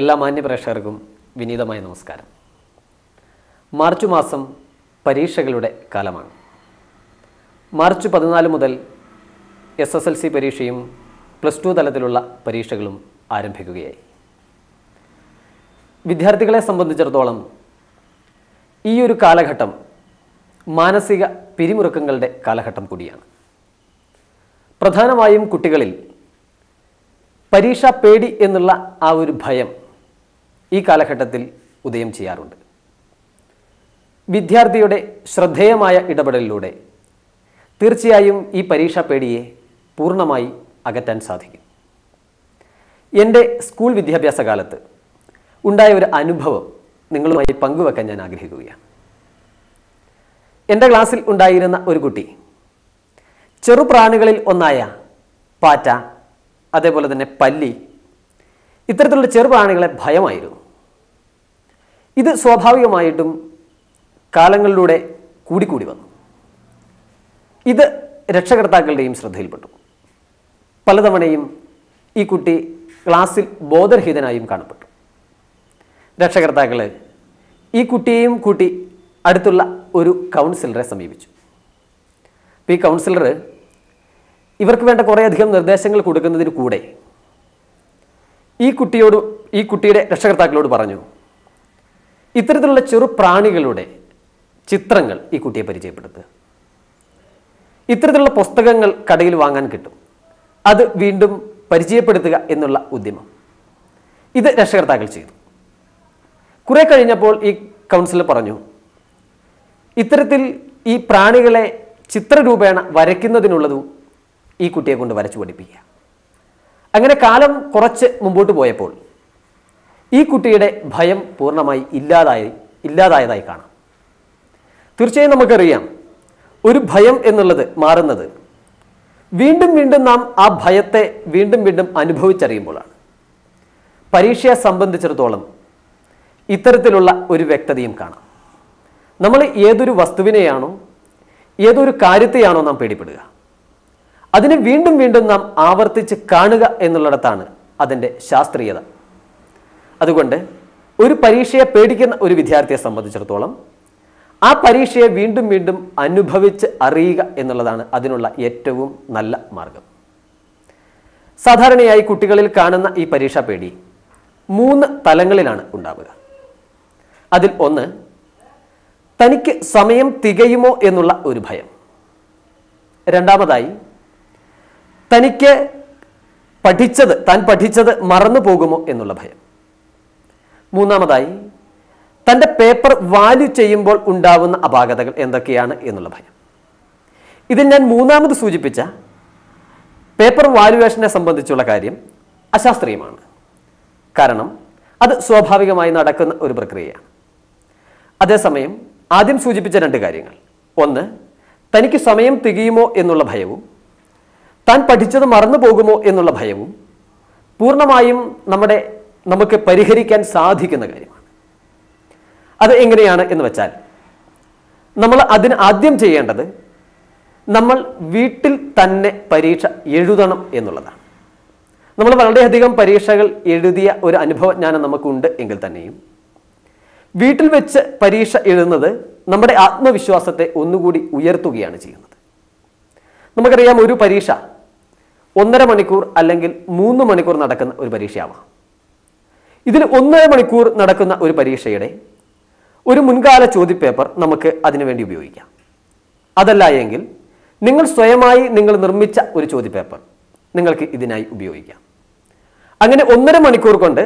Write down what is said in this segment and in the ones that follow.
എല്ലാ മാന്യ പ്രേക്ഷകർക്കും വിനീതമായ നമസ്കാരം. മാർച്ച് മാസം പരീക്ഷകളുടെ കാലമാണ്. മാർച്ച് പതിനാല് മുതൽ എസ് എസ് എൽ സി പരീക്ഷയും പ്ലസ് ടു തലത്തിലുള്ള പരീക്ഷകളും ആരംഭിക്കുകയായി. വിദ്യാർത്ഥികളെ സംബന്ധിച്ചിടത്തോളം ഈ ഒരു കാലഘട്ടം മാനസിക പിരിമുറുക്കങ്ങളുടെ കാലഘട്ടം കൂടിയാണ്. പ്രധാനമായും കുട്ടികളിൽ പരീക്ഷ പേടി എന്നുള്ള ആ ഒരു ഭയം ഈ കാലഘട്ടത്തിൽ ഉദയം ചെയ്യാറുണ്ട്. വിദ്യാർത്ഥിയുടെ ശ്രദ്ധേയമായ ഇടപെടലിലൂടെ തീർച്ചയായും ഈ പരീക്ഷാ പേടിയെ പൂർണമായി അകറ്റാൻ സാധിക്കും. എന്റെ സ്കൂൾ വിദ്യാഭ്യാസ കാലത്ത് ഉണ്ടായ ഒരു അനുഭവം നിങ്ങളുമായി പങ്കുവെക്കാൻ ഞാൻ ആഗ്രഹിക്കുകയാണ്. എന്റെ ക്ലാസ്സിൽ ഉണ്ടായിരുന്ന ഒരു കുട്ടി ചെറുപ്രാണികളിൽ ഒന്നായ പാറ്റ അതേപോലെ തന്നെ പല്ലി ഇത്തരത്തിലുള്ള ചെറുപ്രാണികളെ ഭയമായിരുന്നു. ഇത് സ്വാഭാവികമായിട്ടും കാലങ്ങളിലൂടെ കൂടിക്കൂടി വന്നു. ഇത് രക്ഷകർത്താക്കളുടെയും ശ്രദ്ധയിൽപ്പെട്ടു. പലതവണയും ഈ കുട്ടി ക്ലാസ്സിൽ ബോധരഹിതനായും കാണപ്പെട്ടു. രക്ഷകർത്താക്കൾ ഈ കുട്ടിയെയും കൂട്ടി അടുത്തുള്ള ഒരു കൗൺസിലറെ സമീപിച്ചു. അപ്പോൾ ഈ കൗൺസിലർ ഇവർക്ക് വേണ്ട കുറേയധികം നിർദ്ദേശങ്ങൾ കൊടുക്കുന്നതിന് കൂടെ ഈ കുട്ടിയോട് ഈ കുട്ടിയുടെ രക്ഷകർത്താക്കളോട് പറഞ്ഞു ഇത്തരത്തിലുള്ള ചെറു പ്രാണികളുടെ ചിത്രങ്ങൾ ഈ കുട്ടിയെ പരിചയപ്പെടുത്തുക. ഇത്തരത്തിലുള്ള പുസ്തകങ്ങൾ കടയിൽ വാങ്ങാൻ കിട്ടും. അത് വീണ്ടും പരിചയപ്പെടുത്തുക എന്നുള്ള ഉദ്യമം. ഇത് രക്ഷകർത്താക്കൾ ചെയ്തു. കുറെ കഴിഞ്ഞപ്പോൾ ഈ കൗൺസിലർ പറഞ്ഞു ഇത്തരത്തിൽ ഈ പ്രാണികളെ ചിത്രരൂപേണ വരയ്ക്കുന്നതിനുള്ളതും ഈ കുട്ടിയെ കൊണ്ട് വരച്ചു പഠിപ്പിക്കുക. അങ്ങനെ കാലം കുറച്ച് മുമ്പോട്ട് പോയപ്പോൾ ഈ കുട്ടിയുടെ ഭയം പൂർണമായി ഇല്ലാതായി ഇല്ലാതായതായി കാണാം. തീർച്ചയായും നമുക്കറിയാം ഒരു ഭയം എന്നുള്ളത് മാറുന്നത് വീണ്ടും വീണ്ടും നാം ആ ഭയത്തെ വീണ്ടും വീണ്ടും അനുഭവിച്ചറിയുമ്പോഴാണ്. പരീക്ഷയെ സംബന്ധിച്ചിടത്തോളം ഇത്തരത്തിലുള്ള ഒരു വ്യക്തതയും കാണാം. നമ്മൾ ഏതൊരു വസ്തുവിനെയാണോ ഏതൊരു കാര്യത്തെയാണോ നാം പേടിപ്പെടുക. അതിനെ വീണ്ടും വീണ്ടും നാം ആവർത്തിച്ച് കാണുക എന്നുള്ളിടത്താണ് അതിന്റെ ശാസ്ത്രീയത. അതുകൊണ്ട് ഒരു പരീക്ഷയെ പേടിക്കുന്ന ഒരു വിദ്യാർത്ഥിയെ സംബന്ധിച്ചിടത്തോളം ആ പരീക്ഷയെ വീണ്ടും വീണ്ടും അനുഭവിച്ച് അറിയുക എന്നുള്ളതാണ് അതിനുള്ള ഏറ്റവും നല്ല മാർഗം. സാധാരണയായി കുട്ടികളിൽ കാണുന്ന ഈ പരീക്ഷാ പേടി മൂന്ന് തലങ്ങളിലാണ് ഉണ്ടാവുക. അതിൽ ഒന്ന് തനിക്ക് സമയം തികയുമോ എന്നുള്ള ഒരു ഭയം. രണ്ടാമതായി തനിക്ക് പഠിച്ചത് താൻ പഠിച്ചത് മറന്നു പോകുമോ എന്നുള്ള ഭയം. മൂന്നാമതായി തന്റെ പേപ്പർ വാല്യൂ ചെയ്യുമ്പോൾ ഉണ്ടാവുന്ന അപാകതകൾ എന്തൊക്കെയാണ് എന്നുള്ള ഭയം. ഇതിൽ ഞാൻ മൂന്നാമത് സൂചിപ്പിച്ച പേപ്പർ വാല്യുവേഷനെ സംബന്ധിച്ചുള്ള കാര്യം അശാസ്ത്രീയമാണ്. കാരണം അത് സ്വാഭാവികമായി നടക്കുന്ന ഒരു പ്രക്രിയയാണ്. അതേസമയം ആദ്യം സൂചിപ്പിച്ച രണ്ട് കാര്യങ്ങൾ. ഒന്ന് തനിക്ക് സമയം തികയുമോ എന്നുള്ള ഭയവും താൻ പഠിച്ചത് മറന്നു പോകുമോ എന്നുള്ള ഭയവും പൂർണമായും നമ്മുടെ നമുക്ക് പരിഹരിക്കാൻ സാധിക്കുന്ന കാര്യമാണ്. അത് എങ്ങനെയാണ് എന്ന് വെച്ചാൽ നമ്മൾ അതിന് ആദ്യം ചെയ്യേണ്ടത് നമ്മൾ വീട്ടിൽ തന്നെ പരീക്ഷ എഴുതണം എന്നുള്ളതാണ്. നമ്മൾ വളരെയധികം പരീക്ഷകൾ എഴുതിയ ഒരു അനുഭവജ്ഞാനം നമുക്കുണ്ട് എങ്കിൽ തന്നെയും വീട്ടിൽ വെച്ച് പരീക്ഷ എഴുതുന്നത് നമ്മുടെ ആത്മവിശ്വാസത്തെ ഒന്നുകൂടി ഉയർത്തുകയാണ് ചെയ്യുന്നത്. നമുക്കറിയാം ഒരു പരീക്ഷ ഒന്നര മണിക്കൂർ അല്ലെങ്കിൽ മൂന്ന് മണിക്കൂർ നടക്കുന്ന ഒരു പരീക്ഷയാവാം. ഇതിൽ ഒന്നര മണിക്കൂർ നടക്കുന്ന ഒരു പരീക്ഷയുടെ ഒരു മുൻകാല ചോദ്യപേപ്പർ നമുക്ക് അതിനുവേണ്ടി ഉപയോഗിക്കാം. അതല്ല എങ്കിൽ നിങ്ങൾ സ്വയമായി നിങ്ങൾ നിർമ്മിച്ച ഒരു ചോദ്യപേപ്പർ നിങ്ങൾക്ക് ഇതിനായി ഉപയോഗിക്കാം. അങ്ങനെ ഒന്നര മണിക്കൂർ കൊണ്ട്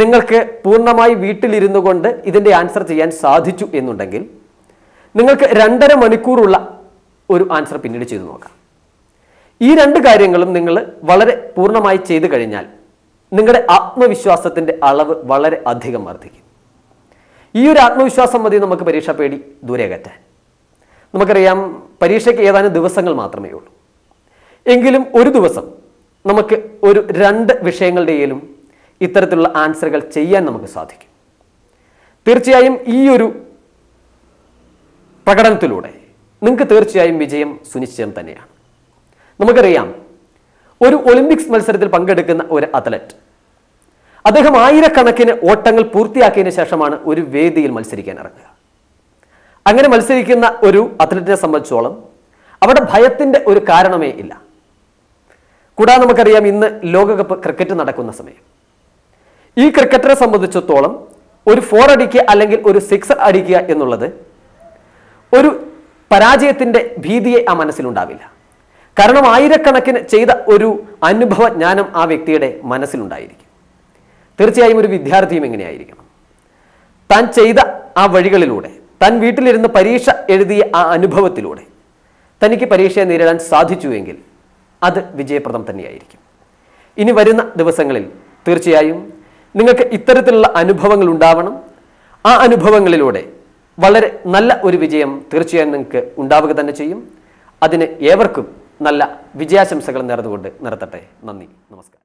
നിങ്ങൾക്ക് പൂർണമായി വീട്ടിലിരുന്നു കൊണ്ട് ഇതിന്റെ ആൻസർ ചെയ്യാൻ സാധിച്ചു എന്നുണ്ടെങ്കിൽ നിങ്ങൾക്ക് രണ്ടര മണിക്കൂറുള്ള ഒരു ആൻസർ പിന്നീട് ചെയ്തു നോക്കാം. ഈ രണ്ട് കാര്യങ്ങളും നിങ്ങൾ വളരെ പൂർണമായി ചെയ്തു കഴിഞ്ഞാൽ നിങ്ങളുടെ ആത്മവിശ്വാസത്തിന്റെ അളവ് വളരെ അധികം വർദ്ധിക്കും. ഈ ഒരു ആത്മവിശ്വാസം മതി നമുക്ക് പരീക്ഷാ പേടി ദൂരെ അകറ്റാൻ നമുക്കറിയാം പരീക്ഷയ്ക്ക് ഏതാനും ദിവസങ്ങൾ മാത്രമേ ഉള്ളൂ. എങ്കിലും ഒരു ദിവസം നമുക്ക് ഒരു രണ്ട് വിഷയങ്ങളുടെയിലും ഇത്തരത്തിലുള്ള ആൻസറുകൾ ചെയ്യാൻ നമുക്ക് സാധിക്കും. തീർച്ചയായും ഈ ഒരു പ്രകടനത്തിലൂടെ നിങ്ങൾക്ക് തീർച്ചയായും വിജയം സുനിശ്ചയം തന്നെയാണ്. നമുക്കറിയാം ഒരു ഒളിമ്പിക്സ് മത്സരത്തിൽ പങ്കെടുക്കുന്ന ഒരു അത്ലറ്റ് അദ്ദേഹം ആയിരക്കണക്കിന് ഓട്ടങ്ങൾ പൂർത്തിയാക്കിയതിനു ശേഷമാണ് ഒരു വേദിയിൽ മത്സരിക്കാൻ ഇറങ്ങുക. അങ്ങനെ മത്സരിക്കുന്ന ഒരു അത്ലറ്റിനെ സംബന്ധിച്ചോളം അവിടെ ഭയത്തിന്റെ ഒരു കാരണമേ ഇല്ല. കൂടാതെ നമുക്കറിയാം ഇന്ന് ലോകകപ്പ് ക്രിക്കറ്റ് നടക്കുന്ന സമയം. ഈ ക്രിക്കറ്ററെ സംബന്ധിച്ചിടത്തോളം ഒരു ഫോർ അടിക്കുക അല്ലെങ്കിൽ ഒരു സിക്സ് അടിക്കുക എന്നുള്ളത് ഒരു പരാജയത്തിന്റെ ഭീതിയെ ആ മനസ്സിലുണ്ടാവില്ല. കാരണം ആയിരക്കണക്കിന് ചെയ്ത ഒരു അനുഭവജ്ഞാനം ആ വ്യക്തിയുടെ മനസ്സിലുണ്ടായിരിക്കും. തീർച്ചയായും ഒരു വിദ്യാർത്ഥിയും എങ്ങനെയായിരിക്കണം താൻ ചെയ്ത ആ വഴികളിലൂടെ താൻ വീട്ടിലിരുന്ന് പരീക്ഷ എഴുതിയ ആ അനുഭവത്തിലൂടെ തനിക്ക് പരീക്ഷയെ നേരിടാൻ സാധിച്ചുവെങ്കിൽ അത് വിജയപ്രദം തന്നെയായിരിക്കും. ഇനി വരുന്ന ദിവസങ്ങളിൽ തീർച്ചയായും നിങ്ങൾക്ക് ഇത്തരത്തിലുള്ള അനുഭവങ്ങൾ ഉണ്ടാവണം. ആ അനുഭവങ്ങളിലൂടെ വളരെ നല്ല ഒരു വിജയം തീർച്ചയായും നിങ്ങൾക്ക് ഉണ്ടാവുക തന്നെ ചെയ്യും. അതിന് ഏവർക്കും നല്ല വിജയാശംസകൾ നേർന്നുകൊണ്ട് നിർത്തട്ടെ. നന്ദി. നമസ്കാരം.